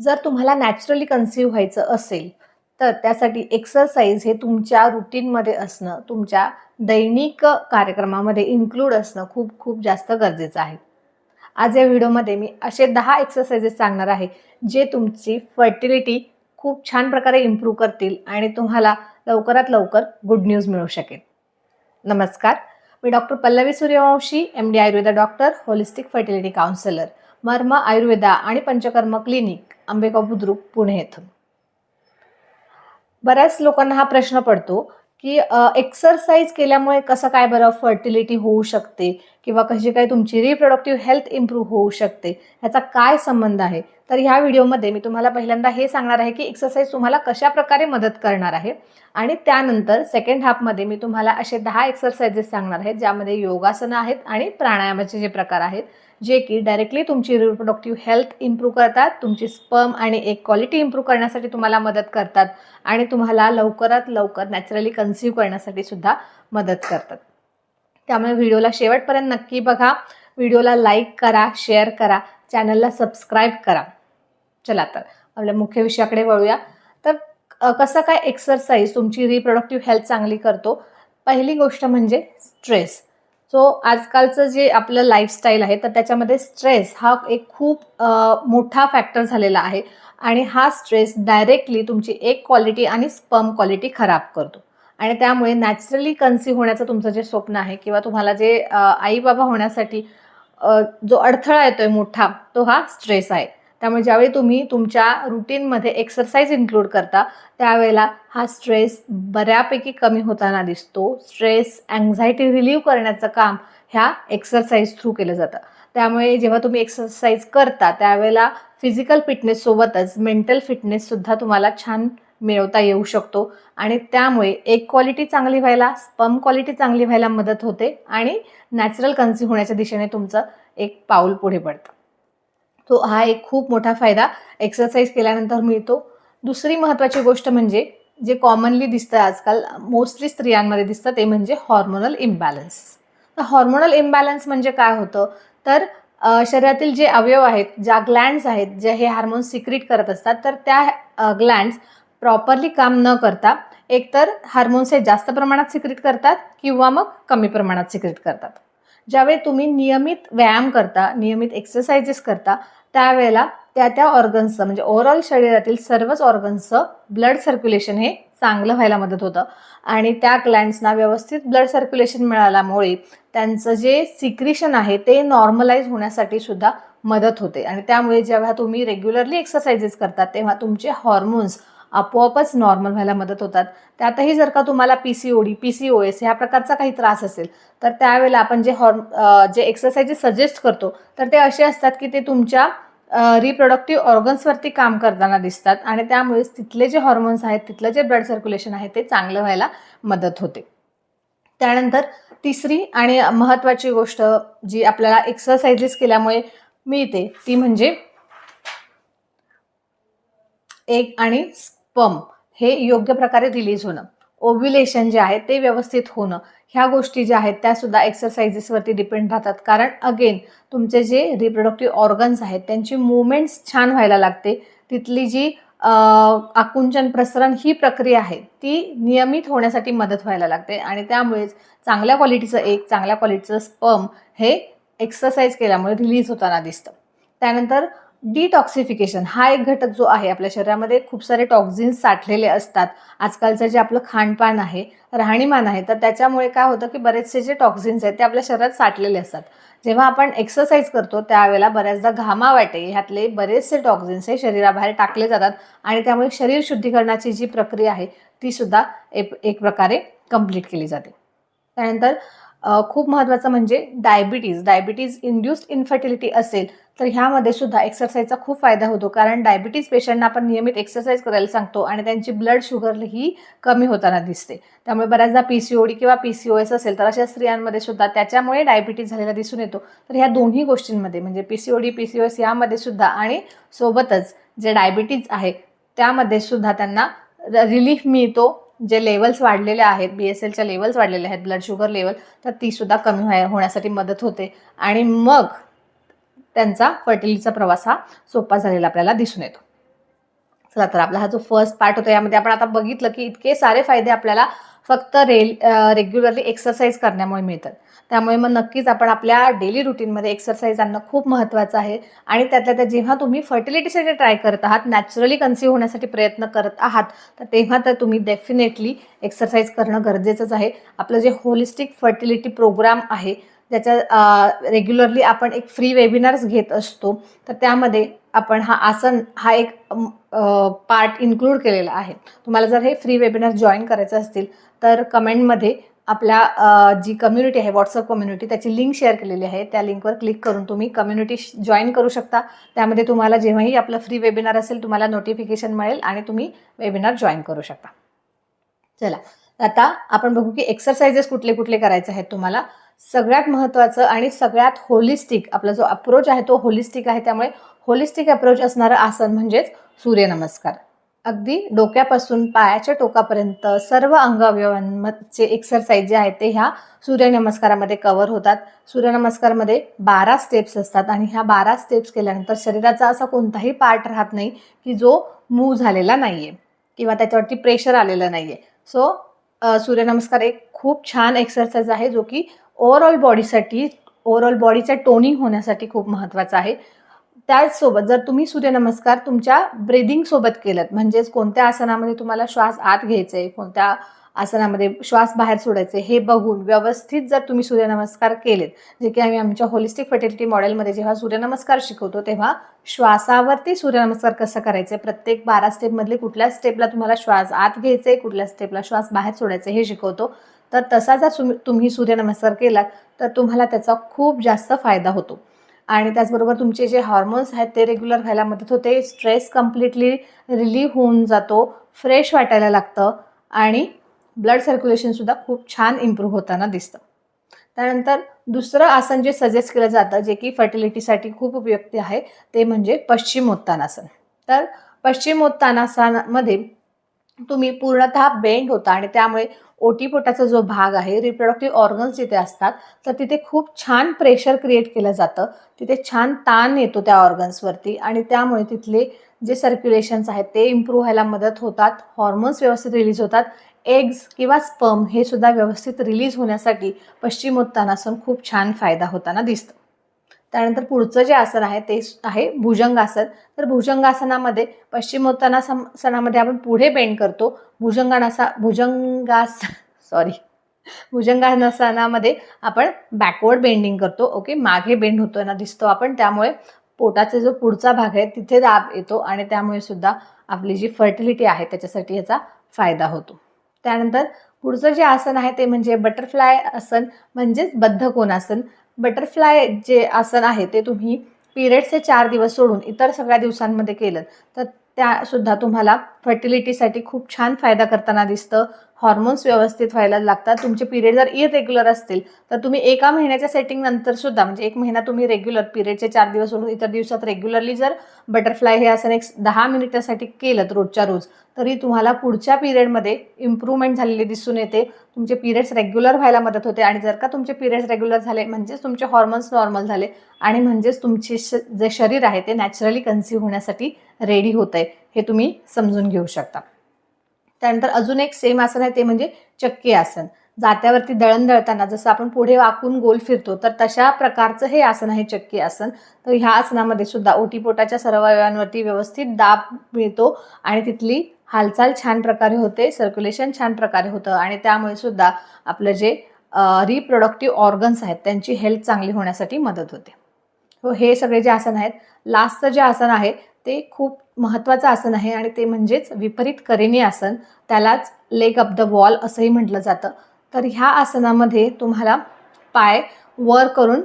जर तुम्हाला naturally conceive व्हायचं असेल तर त्यासाठी एक्सरसाइज हे तुमच्या रुटीनमध्ये असणं तुमच्या दैनिक कार्यक्रमामध्ये इन्क्लूड असणं खूप खूप जास्त गरजेचं आहे. आज या व्हिडिओमध्ये मी असे दहा एक्सरसाइजेस सांगणार आहे जे तुमची फर्टिलिटी खूप छान प्रकारे इम्प्रूव्ह करतील आणि तुम्हाला लवकरात लवकर गुड न्यूज मिळू शकेल. नमस्कार मी doctor Pallavi Suryavanshi M D Ayurveda doctor holistic fertility counsellor Marma Ayurveda आणि पंचकर्म क्लिनिक आंबेगाव बुद्रुक पुणे येथून. बऱ्याच लोकांना हा प्रश्न पडतो की एक्सरसाइज केल्यामुळे कसं काय बरं फर्टिलिटी होऊ शकते? किंवा कशी काय तुमची रिप्रोडक्टिव्ह हेल्थ इम्प्रूव्ह होऊ शकते? ह्याचा काय संबंध आहे? तर ह्या व्हिडिओमध्ये मी तुम्हाला पहिल्यांदा हे सांगणार आहे की एक्सरसाइज तुम्हाला कशा प्रकारे मदत करणार आहे. आणि त्यानंतर सेकंड हाफमध्ये मी तुम्हाला असे दहा एक्सरसाइजेस सांगणार आहेत ज्यामध्ये योगासनं आहेत आणि प्राणायामाचे जे प्रकार आहेत जे की डायरेक्टली तुमची रिप्रोडक्टिव्ह हेल्थ इम्प्रूव्ह करतात तुमची स्पर्म आणि एक क्वालिटी इम्प्रूव्ह करण्यासाठी तुम्हाला मदत करतात आणि तुम्हाला लवकरात लवकर नॅचरली कन्सिव्ह करण्यासाठी सुद्धा मदत करतात. त्यामुळे व्हिडिओला शेवटपर्यंत नक्की बघा. व्हिडिओला लाईक करा शेअर करा चॅनलला सबस्क्राईब करा. चला तर आपल्या मुख्य विषयाकडे वळूया. तर कसं काय एक्सरसाइज तुमची रिप्रोडक्टिव्ह हेल्थ चांगली करतो? पहिली गोष्ट म्हणजे स्ट्रेस सो आजकालचं जे आपलं लाईफस्टाईल आहे तर त्याच्यामध्ये स्ट्रेस हा एक खूप मोठा फॅक्टर झालेला आहे आणि हा स्ट्रेस डायरेक्टली तुमची एक क्वालिटी आणि स्पर्म क्वालिटी खराब करतो. आणि त्यामुळे नॅचरली कन्सीव्ह होण्याचं तुमचं जे स्वप्न आहे किंवा तुम्हाला जे आई बाबा होण्यासाठी जो अडथळा येतोय मोठा तो हा स्ट्रेस आहे. त्यामुळे ज्यावेळी तुम्ही तुमच्या रुटीनमध्ये एक्सरसाइज इन्क्लूड करता त्यावेळेला हा स्ट्रेस बऱ्यापैकी कमी होताना दिसतो. स्ट्रेस अँझायटी रिलीव्ह करण्याचं काम ह्या एक्सरसाइज थ्रू केलं जातं. त्यामुळे जेव्हा तुम्ही एक्सरसाइज करता त्यावेळेला फिजिकल फिटनेससोबतच मेंटल फिटनेससुद्धा तुम्हाला छान मिळवता येऊ शकतो. आणि त्यामुळे एक क्वालिटी चांगली व्हायला स्पम क्वालिटी चांगली व्हायला मदत होते आणि नॅचरल कन्सिव्ह होण्याच्या दिशेने तुमचं एक पाऊल पुढे पडतं. तो हा एक खूप मोठा फायदा एक्सरसाइज केल्यानंतर मिळतो. दुसरी महत्त्वाची गोष्ट म्हणजे जे कॉमनली दिसतं आजकाल मोस्टली स्त्रियांमध्ये दिसतं ते म्हणजे हॉर्मोनल इम्बॅलन्स तर हॉर्मोनल इम्बॅलन्स म्हणजे काय होतं? तर शरीरातील जे अवयव आहेत ज्या ग्लँड्स आहेत जे हे हार्मोन सिक्रीट करत असतात तर त्या ग्लँड्स प्रॉपरली काम न करता एकतर हार्मोन्स हे जास्त प्रमाणात सिक्रीट करतात किंवा मग कमी प्रमाणात सिक्रीट करतात. ज्यावेळी तुम्ही नियमित व्यायाम करता नियमित एक्सरसाइजेस करता त्यावेळेला त्या त्या ऑर्गन्सचं म्हणजे ओव्हरऑल शरीरातील सर्वच ऑर्गन्सचं ब्लड सर्क्युलेशन हे चांगलं व्हायला मदत होतं. आणि त्या ग्लँड्सना व्यवस्थित ब्लड सर्क्युलेशन मिळाल्यामुळे त्यांचं जे सिक्रिशन आहे ते नॉर्मलाइज होण्यासाठी सुद्धा मदत होते. आणि त्यामुळे जेव्हा तुम्ही रेग्युलरली एक्सरसाइजेस करतात तेव्हा तुमचे हॉर्मोन्स आपोआपच नॉर्मल व्हायला मदत होतात. त्यातही जर का तुम्हाला P C O D P C O S ह्या प्रकारचा काही त्रास असेल तर त्यावेळेला आपण जे हॉर्म जे एक्सरसाइजेस सजेस्ट करतो तर ते असे असतात की ते तुमच्या रिप्रोडक्टिव्ह ऑर्गन्सवरती काम करताना दिसतात आणि त्यामुळे तिथले जे हॉर्मोन्स आहेत तिथलं जे ब्लड सर्क्युलेशन आहे ते चांगलं व्हायला मदत होते. त्यानंतर तिसरी आणि महत्त्वाची गोष्ट जी आपल्याला एक्सरसाइजेस केल्यामुळे मिळते ती म्हणजे एक आणि पंप हे योग्य प्रकारे रिलीज होणं. ओव्युलेशन जे आहे ते व्यवस्थित होणं. ह्या गोष्टी ज्या आहेत त्या सुद्धा एक्सरसाइजेसवरती डिपेंड राहतात. कारण अगेन तुमचे जे रिप्रोडक्टिव्ह ऑर्गन्स आहेत त्यांची मुवमेंट्स छान व्हायला लागते. तिथली जी आकुंचन प्रसरण ही प्रक्रिया आहे ती नियमित होण्यासाठी मदत व्हायला लागते. आणि त्यामुळेच चांगल्या क्वालिटीचं एक चांगल्या क्वालिटीचं स्पम हे एक्सरसाइज केल्यामुळे रिलीज होताना दिसतं. त्यानंतर डिटॉक्सिफिकेशन हा एक घटक जो आहे आपल्या शरीरामध्ये खूप सारे टॉक्झिन्स साठलेले असतात. आजकालचं जे आपलं खाणपान आहे राहणीमान आहे तर त्याच्यामुळे काय होतं की बरेचसे जे टॉक्झिन्स आहेत ते आपल्या शरीरात साठलेले असतात. जेव्हा आपण एक्सरसाइज करतो त्यावेळेला बऱ्याचदा घामा वाटे ह्यातले बरेचसे टॉक्झिन्स हे शरीराबाहेर टाकले जातात आणि त्यामुळे शरीर शुद्धीकरणाची जी प्रक्रिया आहे ती सुद्धा एक एक प्रकारे कंप्लीट केली जाते. त्यानंतर खूप महत्त्वाचं म्हणजे डायबिटीज डायबिटीज इंड्युस्ड इन्फर्टिलिटी असेल तर ह्यामध्ये सुद्धा एक्सरसाइजचा खूप फायदा होतो. कारण डायबिटीज पेशंटना आपण नियमित एक्सरसाइज करायला सांगतो आणि त्यांची ब्लड शुगर ही कमी होताना दिसते. त्यामुळे बऱ्याचदा पी सी ओ डी किंवा पी सी ओ एस असेल तर अशा स्त्रियांमध्ये सुद्धा त्याच्यामुळे डायबिटीज झालेला दिसून येतो. तर ह्या दोन्ही गोष्टींमध्ये म्हणजे P C O D P C O S यामध्ये सुद्धा आणि सोबतच जे डायबिटीज आहे त्यामध्ये सुद्धा त्यांना रिलीफ मिळतो. जे लेवल्स वाढलेले आहेत बी एस एलच्या लेवल्स वाढलेले आहेत ब्लड शुगर लेवल तर ती सुद्धा कमी होण्यासाठी मदत होते. आणि मग त्यांचा फर्टिलिटीचा प्रवास हा सोपा झालेला आपल्याला दिसून येतो. चला तर आपला हा जो फर्स्ट पार्ट होता यामध्ये आपण आता बघितलं की इतके सारे फायदे आपल्याला फक्त रेल रेग्युलरली एक्सरसाइज करण्यामुळे मिळतात. त्यामुळे मग नक्कीच आपण आपल्या डेली रुटीनमध्ये एक्सरसाइज आणणं खूप महत्त्वाचं आहे. आणि त्यातल्या त्या जेव्हा तुम्ही फर्टिलिटीसाठी ट्राय करत आहात नॅचरली कन्सिव्ह होण्यासाठी प्रयत्न करत आहात तर तेव्हा तर तुम्ही डेफिनेटली एक्सरसाइज करणं गरजेचंच आहे. आपलं जे होलिस्टिक फर्टिलिटी प्रोग्राम आहे ज्याच्या रेग्युलरली आपण एक फ्री वेबिनार्स घेत असतो तर त्यामध्ये आपण हा आसन हा एक पार्ट इन्क्लूड केलेला आहे. तुम्हाला जर हे फ्री वेबिनार जॉईन करायचं असतील तर कमेंटमध्ये आपल्या जी कम्युनिटी आहे व्हॉट्सअप कम्युनिटी त्याची लिंक शेअर केलेली आहे. त्या लिंकवर क्लिक करून तुम्ही कम्युनिटी जॉईन करू शकता. त्यामध्ये तुम्हाला जेव्हाही आपलं फ्री वेबिनार असेल तुम्हाला नोटिफिकेशन मिळेल आणि तुम्ही वेबिनार जॉईन करू शकता. चला आता आपण बघू की एक्सरसाइजेस कुठले कुठले करायचे आहेत तुम्हाला. सगळ्यात महत्त्वाचं आणि सगळ्यात होलिस्टिक आपला जो अप्रोच आहे तो होलिस्टिक आहे. त्यामुळे होलिस्टिक अप्रोच असणारं आसन म्हणजेच सूर्यनमस्कार. अगदी डोक्यापासून पायाच्या टोकापर्यंत सर्व अंग अवयवांचे एक्सरसाइज जे आहेत ते ह्या सूर्यनमस्कारामध्ये कव्हर होतात. सूर्यनमस्कारमध्ये बारा स्टेप्स असतात आणि ह्या बारा स्टेप्स केल्यानंतर शरीराचा असा कोणताही पार्ट राहत नाही की जो मूव झालेला नाही आहे किंवा त्याच्यावरती प्रेशर आलेलं नाही आहे सो सूर्यनमस्कार एक खूप छान एक्सरसाइज आहे जो की ओव्हरऑल बॉडीसाठी ओव्हरऑल बॉडीचं टोनिंग होण्यासाठी खूप महत्त्वाचं आहे. त्याचसोबत जर तुम्ही सूर्यनमस्कार तुमच्या ब्रिदिंगसोबत केलं म्हणजेच कोणत्या आसनामध्ये तुम्हाला श्वास आत घ्यायचा आहे कोणत्या आसनामध्ये श्वास बाहेर सोडायचे हे बघून व्यवस्थित जर तुम्ही सूर्यनमस्कार केलेत जे की आम्ही आमच्या होलिस्टिक फर्टिलिटी मॉडेलमध्ये जेव्हा सूर्यनमस्कार शिकवतो तेव्हा श्वासावरती सूर्यनमस्कार कसं करायचे प्रत्येक बारा स्टेपमधले कुठल्या स्टेपला तुम्हाला श्वास आत घ्यायचे कुठल्या स्टेपला श्वास बाहेर सोडायचे हे शिकवतो. तर तसा जर सुम- तुम्ही सूर्यनमस्कार केलात तर तुम्हाला त्याचा खूप जास्त फायदा होतो. आणि त्याचबरोबर तुमचे जे हॉर्मोन्स आहेत ते रेग्युलर व्हायला मदत होते स्ट्रेस कम्प्लिटली रिलीव्ह होऊन जातो फ्रेश वाटायला लागतं आणि ब्लड सर्क्युलेशनसुद्धा खूप छान इम्प्रूव्ह होताना दिसतं. त्यानंतर दुसरं आसन जे सजेस्ट केलं जातं जे की फर्टिलिटीसाठी खूप उपयुक्त आहे ते म्हणजे पश्चिमोत्तानासन. तर पश्चिमोत्तानासनामध्ये तुम्ही पूर्णतः बेंड होता आणि त्यामुळे ओटीपोटाचा जो भाग आहे रिप्रोडक्टिव्ह ऑर्गन्स जिथे असतात तर तिथे खूप छान प्रेशर क्रिएट केलं जातं. तिथे छान ताण येतो त्या ऑर्गन्सवरती आणि त्यामुळे तिथले जे सर्क्युलेशन्स आहेत ते इम्प्रूव्ह व्हायला मदत होतात. हॉर्मोन्स व्यवस्थित रिलीज होतात. एग्ज किंवा स्पर्म हे सुद्धा व्यवस्थित रिलीज होण्यासाठी पश्चिमोत्तानासन खूप छान फायदा होताना दिसतं. त्यानंतर पुढचं जे आसन आहे ते आहे भुजंगासन. तर भुजंगासनामध्ये पश्चिमोत्तानासनामध्ये आपण पुढे बेंड करतो. भुजंगानासा भुजंगास सॉरी भुजंगासनामध्ये आपण बॅकवर्ड बेंडिंग करतो. ओके मागे बेंड होतो ना दिसतो आपण. त्यामुळे पोटाचा जो पुढचा भाग आहे तिथे दाब येतो आणि त्यामुळे सुद्धा आपली जी फर्टिलिटी आहे त्याच्यासाठी याचा फायदा होतो. त्यानंतर पुढचं जे आसन आहे ते म्हणजे बटरफ्लाय आसन म्हणजेच बद्धकोनासन बटरफ्लाय जे आसन आहे ते तुम्ही पिरियड्सचे चार दिवस सोडून इतर सगळ्या दिवसांमध्ये केलं तर त्यासुद्धा तुम्हाला फर्टिलिटीसाठी खूप छान फायदा करताना दिसतं. हॉर्मोन्स व्यवस्थित व्हायला लागतात. तुमचे पिरियड जर इरेग्युलर असतील तर तुम्ही एका महिन्याच्या सेटिंग नंतर सुद्धा म्हणजे एक महिना तुम्ही रेग्युलर पिरियडचे चार दिवस सोडून इतर दिवसात रेग्युलरली जर बटरफ्लाय हे असं एक दहा मिनिटासाठी केलं रोजच्या रोज तरी तुम्हाला पुढच्या पिरियडमध्ये इम्प्रूव्हमेंट झालेली दिसून येते. तुमचे पिरियड्स रेग्युलर व्हायला मदत होते. आणि जर का तुमचे पिरियड्स रेग्युलर झाले म्हणजेच तुमचे हॉर्मोन्स नॉर्मल झाले आणि म्हणजेच तुमचे श जे शरीर आहे ते नॅचरली कन्सिव्ह होण्यासाठी रेडी होत आहे हे तुम्ही समजून घेऊ शकता. त्यानंतर अजून एक सेम आसन आहे ते म्हणजे चक्की आसन. जात्यावरती दळण दळताना जसं आपण पुढे वाकून गोल फिरतो तर तशा प्रकारचं हे आसन आहे चक्की आसन. तर ह्या आसनामध्ये सुद्धा ओटीपोटाच्या सर्व अवयवांवरती व्यवस्थित दाब मिळतो आणि तिथली हालचाल छान प्रकारे होते सर्क्युलेशन छान प्रकारे होतं आणि त्यामुळे सुद्धा आपलं जे रिप्रोडक्टिव्ह ऑर्गन्स आहेत त्यांची हेल्थ चांगली होण्यासाठी मदत होते. हो हे सगळे जे आसन आहेत लास्टचं जे आसन आहे ते खूप महत्त्वाचं आसन आहे आणि ते म्हणजेच विपरीत करिणी आसन त्यालाच लेग अप द वॉल असंही म्हटलं जातं. तर ह्या आसनामध्ये तुम्हाला पाय वर करून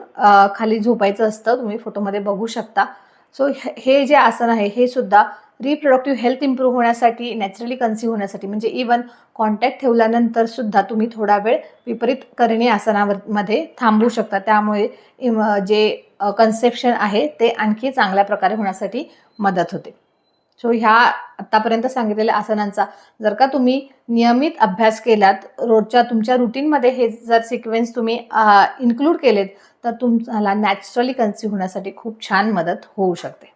खाली झोपायचं असतं. तुम्ही फोटोमध्ये बघू शकता. सो हे जे आसन आहे हे सुद्धा रिप्रोडक्टिव्ह हेल्थ इम्प्रूव्ह होण्यासाठी नॅचरली कन्सिव्ह होण्यासाठी म्हणजे इवन कॉन्टॅक्ट ठेवल्यानंतर सुद्धा तुम्ही थोडा वेळ विपरीत करणी आसनावर मध्ये थांबू शकता. त्यामुळे इम- जे कन्सेप्शन आहे ते आणखी चांगल्या प्रकारे होण्यासाठी मदत होते. सो ह्या आत्तापर्यंत सांगितलेल्या आसनांचा जर का तुम्ही नियमित अभ्यास केलात रोजच्या तुमच्या रुटीनमध्ये हे जर सिक्वेन्स तुम्ही इन्क्लूड केलेत तर तुम्हाला नॅचरली कन्सिव्ह होण्यासाठी खूप छान मदत होऊ शकते.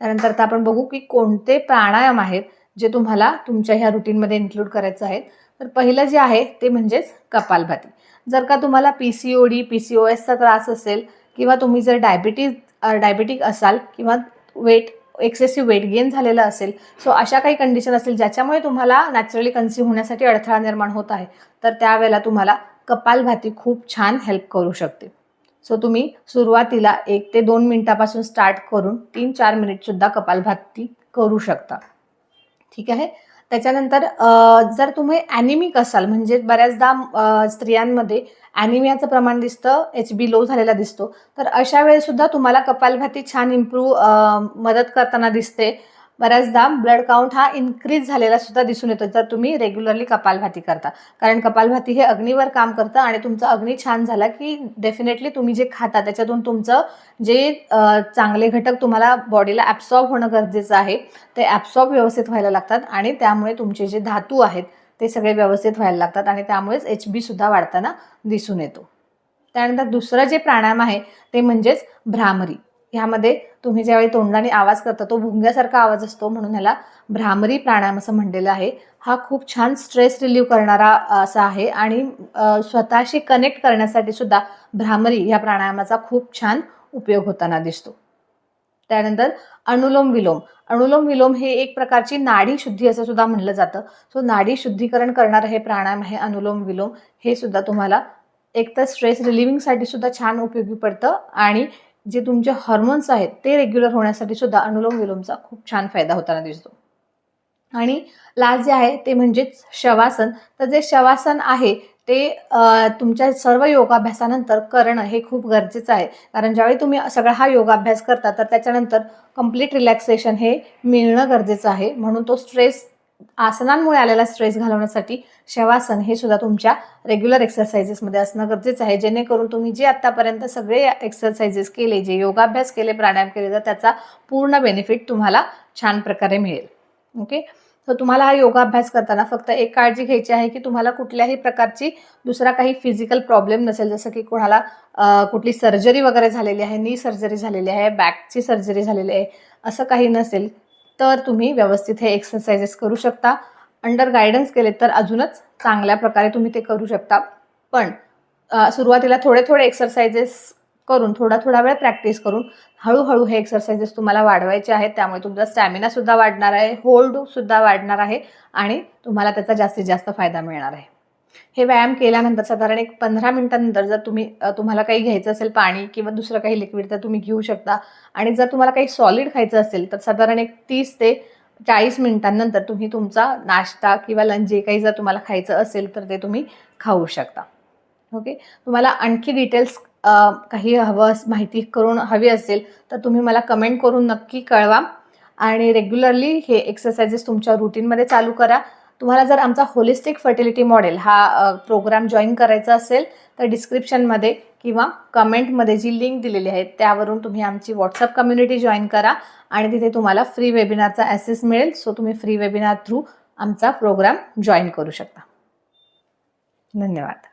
त्यानंतर आता आपण बघू की कोणते प्राणायाम आहेत जे तुम्हाला तुमच्या ह्या रुटीनमध्ये इन्क्लूड करायचं आहे तर पहिलं जे आहे ते म्हणजेच कपालभाती. जर का तुम्हाला P C O D P C O एसचा त्रास असेल किंवा तुम्ही जर डायबिटीज डायबिटिक असाल किंवा वेट एक्सेसिव्ह वेट गेन झालेलं असेल सो अशा काही कंडिशन असेल ज्याच्यामुळे तुम्हाला नॅचरली कन्सिव्ह होण्यासाठी अडथळा निर्माण होत आहे तर त्यावेळेला तुम्हाला कपालभाती खूप छान हेल्प करू शकते. सो तुम्ही सुरुवातीला एक ते दोन मिनिटापासून स्टार्ट करून तीन चार मिनिटसुद्धा कपालभाती करू शकता. ठीक आहे? त्याच्यानंतर जर तुम्ही ॲनिमिक असाल म्हणजे बऱ्याचदा स्त्रियांमध्ये ॲनिमियाचं प्रमाण दिसतं एच बी लो झालेला दिसतो तर अशा वेळेसुद्धा तुम्हाला कपालभाती छान इम्प्रूव्ह मदत करताना दिसते. बऱ्याचदा ब्लड काउंट हा इन्क्रीज झालेला सुद्धा दिसून येतो जर तुम्ही रेग्युलरली कपालभाती करता. कारण कपालभाती हे अग्नीवर काम करतं आणि तुमचा अग्नी छान झाला की डेफिनेटली तुम्ही जे खाता त्याच्यातून तुमचं जे चांगले घटक तुम्हाला बॉडीला ॲब्सॉर्ब होणं गरजेचं आहे ते ॲब्सॉर्ब व्यवस्थित व्हायला लागतात आणि त्यामुळे तुमचे जे धातू आहेत ते सगळे व्यवस्थित व्हायला लागतात आणि त्यामुळेच एच बी सुद्धा वाढताना दिसून येतो. त्यानंतर दुसरं जे प्राणायाम आहे ते म्हणजेच भ्रामरी. ह्यामध्ये तुम्ही ज्यावेळी तोंडाने आवाज करता तो भुंग्यासारखा आवाज असतो म्हणून ह्याला भ्रामरी प्राणायाम असं म्हणलेलं आहे. हा खूप छान स्ट्रेस रिलीव्ह करणारा असा आहे आणि स्वतःशी कनेक्ट करण्यासाठी सुद्धा भ्रामरी ह्या प्राणायामाचा खूप छान उपयोग होताना दिसतो. त्यानंतर अनुलोम विलोम. अनुलोम विलोम हे एक प्रकारची नाडी शुद्धी असं सुद्धा म्हणलं जातं. सो नाडी शुद्धीकरण करणारं हे प्राणायाम आहे अनुलोम विलोम. हे सुद्धा तुम्हाला एक तर स्ट्रेस रिलिव्हिंगसाठी सुद्धा छान उपयोगी पडतं आणि जे तुमचे हॉर्मोन्स आहेत ते रेग्युलर होण्यासाठी सुद्धा अनुलोम विलोमचा खूप छान फायदा होताना दिसतो. आणि लास्ट जे आहे ते म्हणजेच शवासन. तर जे शवासन आहे ते तुमच्या सर्व योगाभ्यासानंतर करणं हे खूप गरजेचं आहे. कारण ज्यावेळी तुम्ही सगळा हा योगाभ्यास करता तर त्याच्यानंतर कंप्लीट रिलॅक्सेशन हे मिळणं गरजेचं आहे. म्हणून तो स्ट्रेस आसनांमुळे आलेला स्ट्रेस घालवण्यासाठी शवासन हे सुद्धा तुमच्या रेग्युलर एक्सरसाइजेसमध्ये असणं गरजेचं आहे. जेणेकरून तुम्ही जे आत्तापर्यंत सगळे एक्सरसाइजेस केले जे योगाभ्यास केले प्राणायाम केले तर त्याचा पूर्ण बेनिफिट तुम्हाला छान प्रकारे मिळेल. ओके तर तुम्हाला हा योगाभ्यास करताना फक्त एक काळजी घ्यायची आहे की तुम्हाला कुठल्याही प्रकारची दुसरा काही फिजिकल प्रॉब्लेम नसेल. जसं की कोणाला कुठली सर्जरी वगैरे झालेली आहे नी सर्जरी झालेली आहे बॅकची सर्जरी झालेली आहे असं काही नसेल. तर तुम्ही व्यवस्थित हे एक्सरसाइजेस करू शकता. अंडर गायडन्स केले तर अजूनच चांगल्या प्रकारे तुम्ही ते करू शकता. पण सुरुवातीला थोडे थोडे एक्सरसाइजेस करून थोडा थोडा वेळ प्रॅक्टिस करून हळूहळू हे एक्सरसाइजेस तुम्हाला वाढवायचे आहेत. त्यामुळे तुमचा स्टॅमिनासुद्धा वाढणार आहे होल्डसुद्धा वाढणार आहे आणि तुम्हाला त्याचा जास्तीत जास्त फायदा मिळणार आहे. हे व्यायाम केल्यानंतर साधारण एक पंधरा मिनिटांनंतर जर तुम्ही तुम्हाला काही घ्यायचं असेल पाणी किंवा दुसरं काही लिक्विड तर तुम्ही घेऊ शकता. आणि जर तुम्हाला काही सॉलिड खायचं असेल तर साधारण एक तीस ते चाळीस मिनिटांनंतर तुम्ही तुमचा नाश्ता किंवा लंच जे काही जर तुम्हाला खायचं असेल तर ते तुम्ही खाऊ शकता. ओके तुम्हाला आणखी डिटेल्स काही हवं माहिती करून हवी असेल तर तुम्ही मला कमेंट करून नक्की कळवा. आणि रेग्युलरली हे एक्सरसाइजेस तुमच्या रुटीनमध्ये चालू करा. तुम्हाला जर आमचा होलिस्टिक फर्टिलिटी मॉडेल हा प्रोग्राम जॉईन करायचा असेल तर डिस्क्रिप्शनमध्ये किंवा कमेंटमध्ये जी लिंक दिलेली आहे त्यावरून तुम्ही आमची व्हॉट्सअप कम्युनिटी जॉईन करा आणि तिथे तुम्हाला फ्री वेबिनारचा ॲसेस मिळेल. सो तुम्ही फ्री वेबिनार थ्रू आमचा प्रोग्राम जॉईन करू शकता. धन्यवाद.